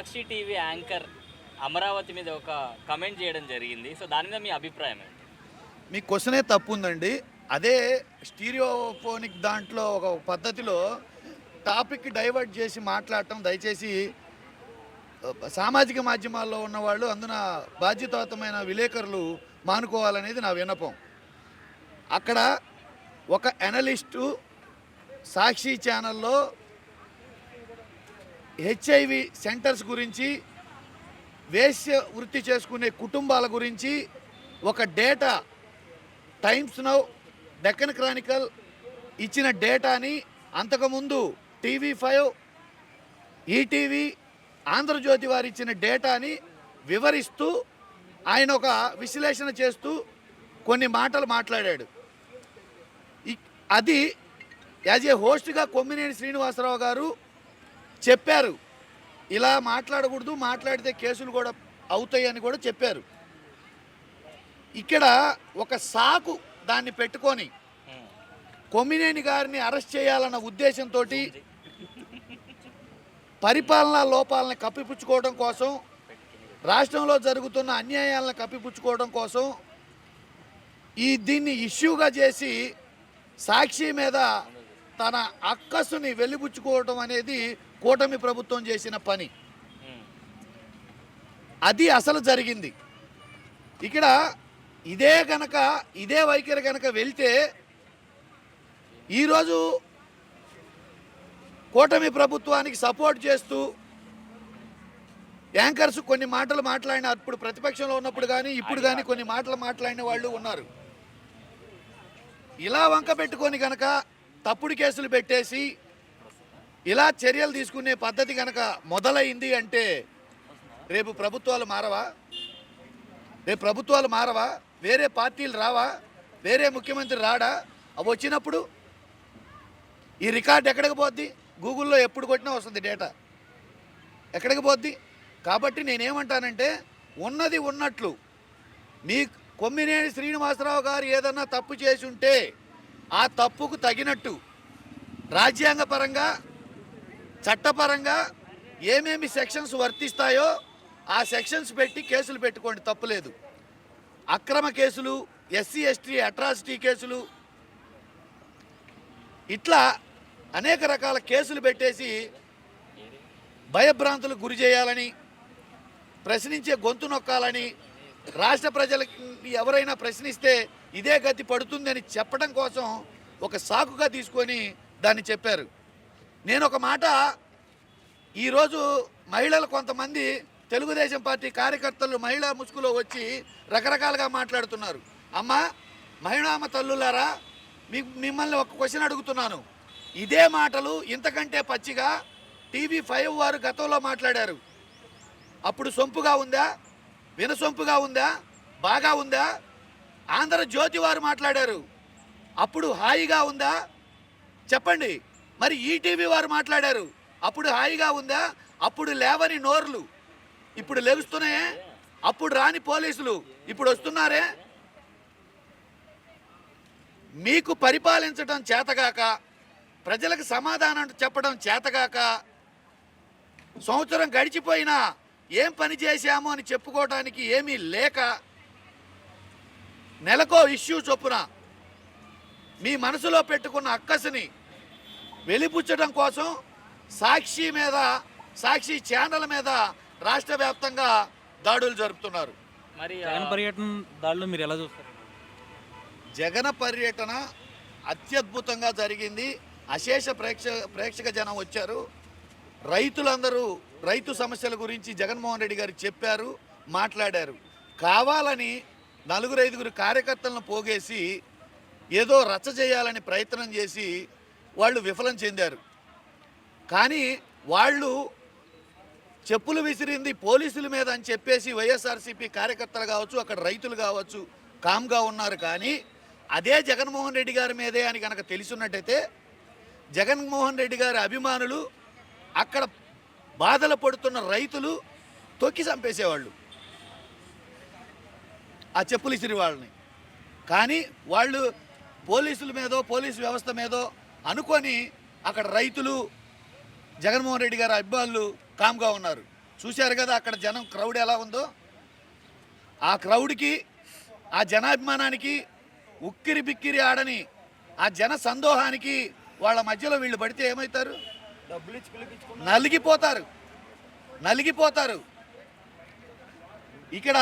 సాక్షి TV anchor Amaravati మీద ఒక comment చేయడం జరిగింది. సో దాని మీద మీ అభిప్రాయం ఏంటి? మీ క్వశ్చనే తప్పు ఉందండి అదే స్టీరియోఫోనిక్ దాంట్లో ఒక పద్ధతిలో టాపిక్ డైవర్ట్ చేసి మాట్లాడటం దయచేసి సామాజిక మాధ్యమాల్లో ఉన్నవాళ్ళు అందున బాధ్యతాయుతమైన విలేకరులు మానుకోవాలనేది నా విన్నపం. అక్కడ ఒక అనలిస్టు సాక్షి ఛానల్లో హెచ్ఐవి సెంటర్స్ గురించి వేశ్య వృత్తి చేసుకునే కుటుంబాల గురించి ఒక data Times Now Deccan Chronicle ఇచ్చిన డేటాని అంతకుముందు టీవీ ఫైవ్ ఈటీవీ ఆంధ్రజ్యోతి వారు ఇచ్చిన డేటాని వివరిస్తూ ఆయన ఒక విశ్లేషణ చేస్తూ కొన్ని మాటలు మాట్లాడాడు. అది యాజ్ ఏ హోస్ట్గా కొమ్మినేని శ్రీనివాసరావు గారు చెప్పారు. ఇలా మాట్లాడకూడదు మాట్లాడితే కేసులు కూడా అవుతాయని కూడా చెప్పారు. ఇక్కడ ఒక సాకు దాన్ని పెట్టుకొని కొమ్మినేని గారిని అరెస్ట్ చేయాలన్న ఉద్దేశంతో పరిపాలనా లోపాలను కప్పిపుచ్చుకోవడం కోసం రాష్ట్రంలో జరుగుతున్న అన్యాయాలను కప్పిపుచ్చుకోవడం కోసం ఈ దీన్ని ఇష్యూగా చేసి సాక్షి మీద తన అక్కసుని వెలిబుచ్చుకోవడం అనేది కూటమి ప్రభుత్వం చేసిన పని. అది అసలు జరిగింది. ఇక్కడ ఇదే గనక ఇదే వైఖరి గనక వెళ్తే ఈరోజు కూటమి ప్రభుత్వానికి సపోర్ట్ చేస్తూ యాంకర్స్ కొన్ని మాటలు మాట్లాడిన అప్పుడు ప్రతిపక్షంలో ఉన్నప్పుడు కానీ ఇప్పుడు కానీ కొన్ని మాటలు మాట్లాడిన వాళ్ళు ఉన్నారు. ఇలా వంక పెట్టుకొని గనక తప్పుడు కేసులు పెట్టేసి ఇలా చర్యలు తీసుకునే పద్ధతి కనుక మొదలైంది అంటే రేపు ప్రభుత్వాలు మారవా? రేపు ప్రభుత్వాలు మారవా? వేరే పార్టీలు రావా? వేరే ముఖ్యమంత్రి రాడా? అవి వచ్చినప్పుడు ఈ రికార్డ్ ఎక్కడికి పోద్ది? గూగుల్లో ఎప్పుడు కొట్టినా వస్తుంది డేటా. ఎక్కడికి పోద్ది? కాబట్టి నేనేమంటానంటే ఉన్నది ఉన్నట్లు. మీ కొమ్మినేని శ్రీనివాసరావు గారు ఏదన్నా తప్పు చేసి ఉంటే ఆ తప్పుకు తగినట్టు. రాజ్యాంగపరంగా చట్టపరంగా ఏమేమి సెక్షన్స్ వర్తిస్తాయో ఆ సెక్షన్స్ పెట్టి కేసులు పెట్టుకోండి తప్పులేదు అక్రమ కేసులు ఎస్సీ ఎస్టీ అట్రాసిటీ కేసులు ఇట్లా అనేక రకాల కేసులు పెట్టేసి భయభ్రాంతులకు గురి చేయాలని ప్రశ్నించే గొంతు నొక్కాలని రాష్ట్ర ప్రజలకి ఎవరైనా ప్రశ్నిస్తే ఇదే గతి పడుతుందని చెప్పడం కోసం ఒక సాకుగా తీసుకొని దాన్ని చెప్పారు. నేను ఒక మాట. ఈరోజు మహిళలు కొంతమంది తెలుగుదేశం పార్టీ కార్యకర్తలు మహిళా ముసుగులో వచ్చి రకరకాలుగా మాట్లాడుతున్నారు. అమ్మ మహిళామ తల్లులారా మీ మిమ్మల్ని ఒక క్వశ్చన్ అడుగుతున్నాను. ఇదే మాటలు ఇంతకంటే పచ్చిగా టీవీ ఫైవ్ వారు గతంలో మాట్లాడారు. అప్పుడు సొంపుగా ఉందా? వినసొంపుగా ఉందా? బాగా ఉందా? ఆంధ్రజ్యోతి వారు మాట్లాడారు. అప్పుడు హాయిగా ఉందా? చెప్పండి. మరి ఈటీవీ వారు మాట్లాడారు. అప్పుడు హాయిగా ఉందా? అప్పుడు లేవని నోర్లు. ఇప్పుడు లెగుస్తున్నాయే? అప్పుడు రాని పోలీసులు. ఇప్పుడు వస్తున్నారే? మీకు పరిపాలించడం చేతగాక ప్రజలకు సమాధానం చెప్పడం చేతగాక సంవత్సరం గడిచిపోయినా ఏం పని చేశాము అని చెప్పుకోవడానికి ఏమీ లేక నెలకో ఇష్యూ చొప్పున మీ మనసులో పెట్టుకున్న అక్కసుని వెలిపుచ్చడం కోసం సాక్షి మీద సాక్షి ఛానల్ మీద రాష్ట్ర వ్యాప్తంగా దాడులు జరుపుతున్నారు. మరి జగన్ పర్యటన దాడిలో మీరు ఎలా చూస్తారు? జగన పర్యటన అత్యద్భుతంగా జరిగింది. అశేష ప్రేక్ష ప్రేక్షక జనం వచ్చారు. రైతులందరూ రైతు సమస్యల గురించి జగన్మోహన్ రెడ్డి గారు చెప్పారు మాట్లాడారు. కావాలని నలుగురు ఐదుగురు కార్యకర్తలను పోగేసి ఏదో రచ్చ చేయాలని ప్రయత్నం చేసి వాళ్ళు విఫలం చెందారు. కానీ వాళ్ళు చెప్పులు విసిరింది పోలీసుల మీద అని చెప్పేసి వైఎస్ఆర్సీపీ కార్యకర్తలు కావచ్చు అక్కడ రైతులు కావచ్చు కామ్గా ఉన్నారు. కానీ అదే జగన్మోహన్ రెడ్డి గారి మీదే అని కనుక తెలుసున్నట్టయితే జగన్మోహన్ రెడ్డి గారి అభిమానులు అక్కడ బాధలు పడుతున్న రైతులు తొక్కి చంపేసేవాళ్ళు. ఆ చెప్పులు ఇసిరి వాళ్ళని. కానీ వాళ్ళు పోలీసుల మీదో పోలీసు వ్యవస్థ మీదో అనుకొని అక్కడ రైతులు జగన్మోహన్ రెడ్డి గారు అభిమానులు కామ్గా ఉన్నారు. చూశారు కదా అక్కడ జనం క్రౌడ్ ఎలా ఉందో? ఆ క్రౌడ్కి ఆ జనాభిమానానికి ఉక్కిరి బిక్కిరి ఆడని ఆ జన సందోహానికి వాళ్ళ మధ్యలో వీళ్ళు పడితే ఏమవుతారు డబ్బులు నలిగిపోతారు. నలిగిపోతారు. ఇక్కడ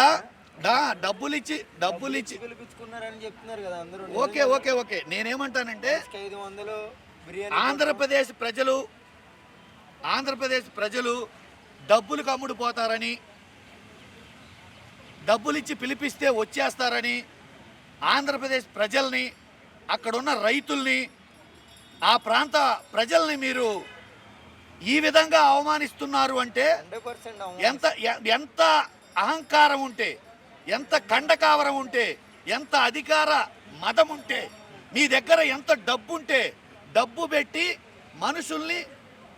డబ్బులు ఇచ్చి డబ్బులు ఇచ్చి పిలిపించుకున్నారని చెప్తున్నారు కదా అందరూ. Okay okay okay. నేనేమంటానంటే ఐదు వందలు ఆంధ్రప్రదేశ్ ప్రజలు ఆంధ్రప్రదేశ్ ప్రజలు డబ్బులకు అమ్ముడుపోతారని డబ్బులు ఇచ్చి పిలిపిస్తే వచ్చేస్తారని ఆంధ్రప్రదేశ్ ప్రజల్ని అక్కడున్న రైతుల్ని ఆ ప్రాంత ప్రజల్ని మీరు ఈ విధంగా అవమానిస్తున్నారు అంటే ఎంత ఎంత అహంకారం ఉంటే ఎంత కండకావరం ఉంటే ఎంత అధికార మదం ఉంటే మీ దగ్గర ఎంత డబ్బు ఉంటే డబ్బు పెట్టి మనుషుల్ని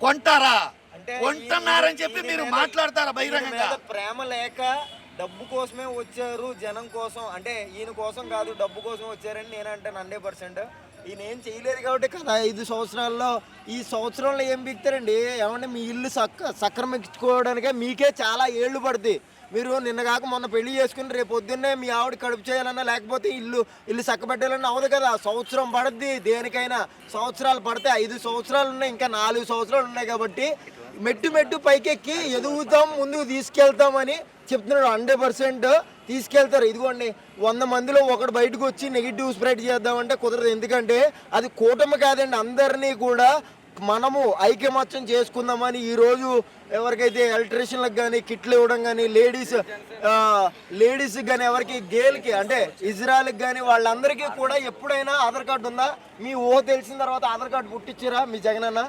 కొంటారా? అంటే కొంటున్నారని చెప్పి మీరు మాట్లాడతారా బహిరంగంగా? ప్రేమ లేక డబ్బు కోసమే వచ్చారు జనం కోసం. అంటే ఈయన కోసం కాదు డబ్బు కోసం వచ్చారని నేను అంటాను హండ్రెడ్ పర్సెంట్. ఈయన ఏం చేయలేదు కాబట్టి కదా ఐదు సంవత్సరాల్లో ఈ సంవత్సరంలో ఏం బిక్తారండి? ఏమంటే మీ ఇల్లు సక్క సక్రమించుకోవడానికే మీకే చాలా ఏళ్ళు పడుతుంది మీరు నిన్న కాక మొన్న పెళ్ళి చేసుకుని రేపు పొద్దున్నే మీ ఆవిడ కడుపు చేయాలన్నా లేకపోతే ఇల్లు ఇల్లు చక్కబెట్టాలన్నా అవదు కదా. సంవత్సరం పడుద్ది దేనికైనా సంవత్సరాలు పడితే ఐదు సంవత్సరాలు ఉన్నాయి ఇంకా నాలుగు సంవత్సరాలు ఉన్నాయి కాబట్టి మెట్టు మెట్టు పైకెక్కి ఎదుగుతాం ముందుకు తీసుకెళ్తామని చెప్తున్నాడు. హండ్రెడ్ పర్సెంట్ తీసుకెళ్తారు. ఇదిగోండి వంద మందిలో ఒకడు బయటకు వచ్చి నెగిటివ్ స్ప్రెడ్ చేద్దామంటే కుదరదు. ఎందుకంటే అది కూటమి కాదండి అందరినీ కూడా మనము ఐక్యమత్యం చేసుకుందామని ఈరోజు ఎవరికైతే ఎలక్ట్రీషియన్లకు కానీ కిట్లు ఇవ్వడం కానీ లేడీస్ లేడీస్కి కానీ ఎవరికి గేల్కి అంటే ఇజ్రాయల్కి కానీ వాళ్ళందరికీ కూడా ఎప్పుడైనా ఆధార్ కార్డు ఉందా? మీ ఓ తెలిసిన తర్వాత ఆధార్ కార్డు పుట్టించారా మీ జగనన్న?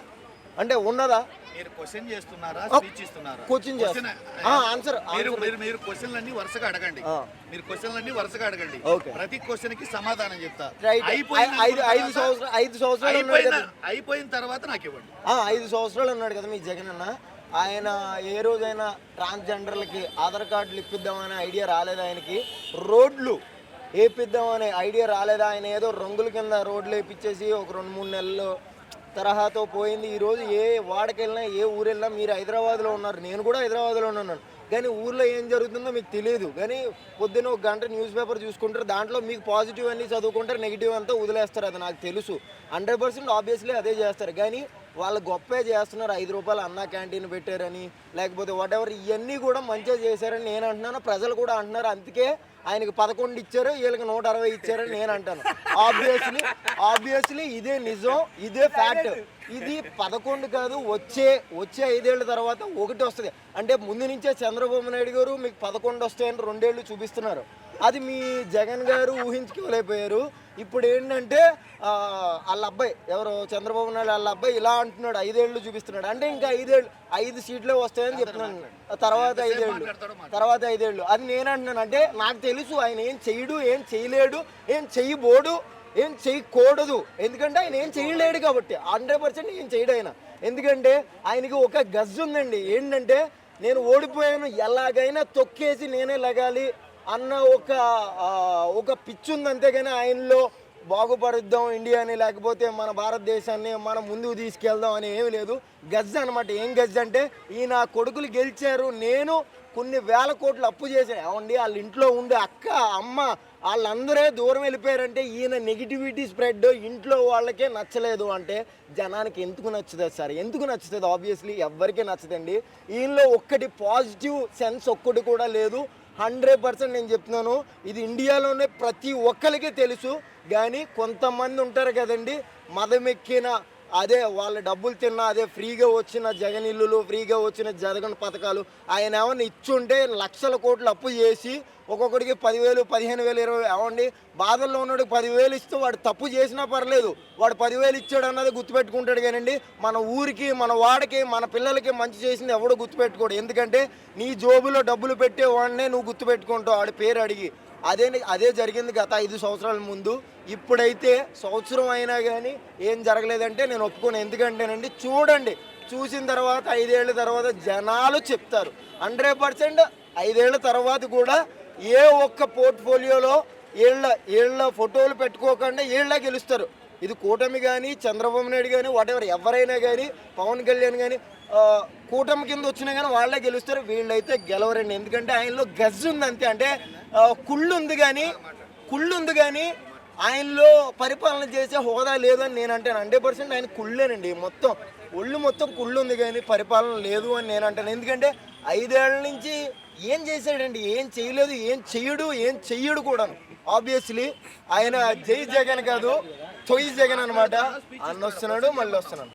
అంటే ఉన్నదా? మీరు క్వశ్చన్ చేస్తున్నారా స్పీచ్ ఇస్తున్నారా? ఆన్సర్, మీరు. మీరు క్వశ్చన్లన్నీ వరుసగా అడగండి. మీరు క్వశ్చన్లన్నీ వరుసగా అడగండి. ప్రతి క్వశ్చన్కి సమాధానం చెప్తా. రైట్ అయిపోయిన ఐదు ఐదు సంవత్సరాలు ఐదు సంవత్సరాలు ఉన్నాడు అయిపోయిన కదా. అయిపోయిన తర్వాత నాకు ఇవ్వండి. ఆ, ఐదు సంవత్సరాలు ఉన్నాడు కదా మీ జగన్ అన్న. ఆయన ఏ రోజైనా ట్రాన్స్జెండర్లకి ఆధార్ కార్డులు ఇప్పిద్దామనే ఐడియా రాలేదా ఆయనకి. రోడ్లు వేపిద్దామనే ఐడియా రాలేదా. ఆయన ఏదో రంగుల కింద రోడ్లు వేపించేసి ఒక రెండు మూడు నెలలు తరహాతో పోయింది. ఈరోజు ఏ వాడకెళ్ళినా ఏ ఊరు వెళ్ళినా మీరు హైదరాబాద్లో ఉన్నారు. నేను కూడా హైదరాబాద్లో ఉన్నాను. కానీ ఊర్లో ఏం జరుగుతుందో మీకు తెలియదు కానీ పొద్దున్న ఒక గంట న్యూస్ పేపర్ చూసుకుంటారు. దాంట్లో మీకు పాజిటివ్ అన్నీ చదువుకుంటారు. నెగిటివ్ అంతా వదిలేస్తారు. అది నాకు తెలుసు. హండ్రెడ్ పర్సెంట్ ఆబ్వియస్లీ అదే చేస్తారు. కానీ వాళ్ళు గొప్పే చేస్తున్నారు. ఐదు రూపాయలు అన్న క్యాంటీన్ పెట్టారని లేకపోతే వాట్ ఎవర్ ఇవన్నీ కూడా మంచిగా చేశారని నేను అంటున్నాను. ప్రజలు కూడా అంటున్నారు. అందుకే ఆయనకి పదకొండు ఇచ్చారు వీళ్ళకి నూట అరవై ఇచ్చారని నేను అంటాను. ఆబ్వియస్లీ ఆబ్వియస్లీ ఇదే నిజం ఇదే ఫ్యాక్ట్ ఇది పదకొండు కాదు వచ్చే వచ్చే ఐదేళ్ళ తర్వాత ఒకటి వస్తుంది. అంటే ముందు నుంచే చంద్రబాబు నాయుడు గారు మీకు పదకొండు వస్తాయని రెండేళ్ళు చూపిస్తున్నారు. అది మీ జగన్ గారు ఊహించుకోలేకపోయారు. ఇప్పుడు ఏంటంటే వాళ్ళ అబ్బాయి ఎవరు చంద్రబాబు నాయుడు వాళ్ళ అబ్బాయి ఇలా అంటున్నాడు ఐదేళ్ళు చూపిస్తున్నాడు. అంటే ఇంకా ఐదేళ్ళు ఐదు సీట్లే వస్తాయని చెప్తున్నాను. తర్వాత ఐదేళ్ళు తర్వాత ఐదేళ్ళు. అది నేను అంటున్నాను. అంటే నాకు తెలుసు ఆయన ఏం చెయ్యడు ఏం చేయలేడు ఏం చెయ్యబోడు ఏం చేయకూడదు ఎందుకంటే ఆయన ఏం చేయలేడు కాబట్టి హండ్రెడ్ పర్సెంట్ ఏం చేయడు ఆయన. ఎందుకంటే ఆయనకి ఒక గజ్ ఉందండి ఏంటంటే నేను ఓడిపోయాను ఎలాగైనా తొక్కేసి నేనే లగాలి అన్న ఒక ఒక పిచ్చి ఉంది అంతేగాని ఆయనలో బాగుపరుద్దాం ఇండియాని లేకపోతే మన భారతదేశాన్ని మనం ముందుకు తీసుకెళ్దాం అని ఏమి లేదు. గజ్ అనమాట ఏం గజ్ అంటే ఈయన కొడుకులు గెలిచారు నేను కొన్ని వేల కోట్లు అప్పు చేశాను ఏమండి? వాళ్ళ ఇంట్లో ఉండే అక్క అమ్మ వాళ్ళందరే దూరం వెళ్ళిపోయారంటే ఈయన నెగిటివిటీ స్ప్రెడ్ ఇంట్లో వాళ్ళకే నచ్చలేదు అంటే జనానికి ఎందుకు నచ్చుతుంది సార్? ఎందుకు నచ్చుతుంది? ఆబ్వియస్లీ ఎవ్వరికీ నచ్చదండి. ఈయనలో ఒక్కటి పాజిటివ్ సెన్స్ ఒక్కటి కూడా లేదు. హండ్రెడ్ పర్సెంట్ నేను చెప్తున్నాను. ఇది ఇండియాలోనే ప్రతి ఒక్కరికి తెలుసు. కానీ కొంతమంది ఉంటారు కదండి మదమెక్కిన అదే వాళ్ళ డబ్బులు తిన్నా అదే ఫ్రీగా వచ్చిన జగన్ ఇల్లులు ఫ్రీగా వచ్చిన జగన్ పథకాలు ఆయన ఏమన్నా ఇచ్చుంటే లక్షల కోట్లు అప్పు చేసి ఒక్కొక్కడికి పదివేలు పదిహేను వేలు ఇరవై ఏమండి? బాధల్లో ఉన్నోడికి పదివేలు ఇస్తూ వాడు తప్పు చేసినా పర్లేదు. వాడు పదివేలు ఇచ్చాడు అన్నది గుర్తుపెట్టుకుంటాడు కానండి. మన ఊరికి మన వాడికి మన పిల్లలకి మంచి చేసింది ఎవడో గుర్తుపెట్టుకోడు. ఎందుకంటే నీ జోబులో డబ్బులు పెట్టే వాడినే నువ్వు గుర్తుపెట్టుకుంటావు. వాడి పేరు అడిగి. అదే అదే జరిగింది గత ఐదు సంవత్సరాల ముందు. ఇప్పుడైతే సంవత్సరం అయినా కానీ ఏం జరగలేదంటే నేను ఒప్పుకోను. ఎందుకంటేనండి చూడండి చూసిన తర్వాత ఐదేళ్ళ తర్వాత జనాలు చెప్తారు. హండ్రెడ్ పర్సెంట్ ఐదేళ్ళ తర్వాత కూడా ఏ ఒక్క పోర్ట్ఫోలియోలో వీళ్ళ వీళ్ళ ఫోటోలు పెట్టుకోకుండా వీళ్ళ గెలుస్తారు. ఇది కూటమి కానీ చంద్రబాబు నాయుడు కానీ వాటెవర్ ఎవరైనా కానీ పవన్ కళ్యాణ్ కానీ కూటమి కింద వచ్చినా కానీ వాళ్ళే గెలుస్తారు వీళ్ళైతే గెలవరండి. ఎందుకంటే ఆయనలో గజ్ ఉంది అంతే. అంటే కుళ్ళు ఉంది కానీ కుళ్ళు ఉంది కానీ ఆయనలో పరిపాలన చేసే హోదా లేదని నేను అంటాను. హండ్రెడ్ పర్సెంట్ ఆయన కుళ్ళేనండి. మొత్తం ఒళ్ళు మొత్తం కుళ్ళు ఉంది కానీ పరిపాలన లేదు అని నేను అంటాను. ఎందుకంటే ఐదేళ్ళ నుంచి ఏం చేశాడండి? ఏం చేయలేదు ఏం చెయ్యడు ఏం చెయ్యడు కూడా ఆబ్వియస్లీ ఆయన జై జగన్ కాదు తొయ్యి జగన్ అనమాట అన్న వస్తున్నాడు మళ్ళీ వస్తున్నాడు.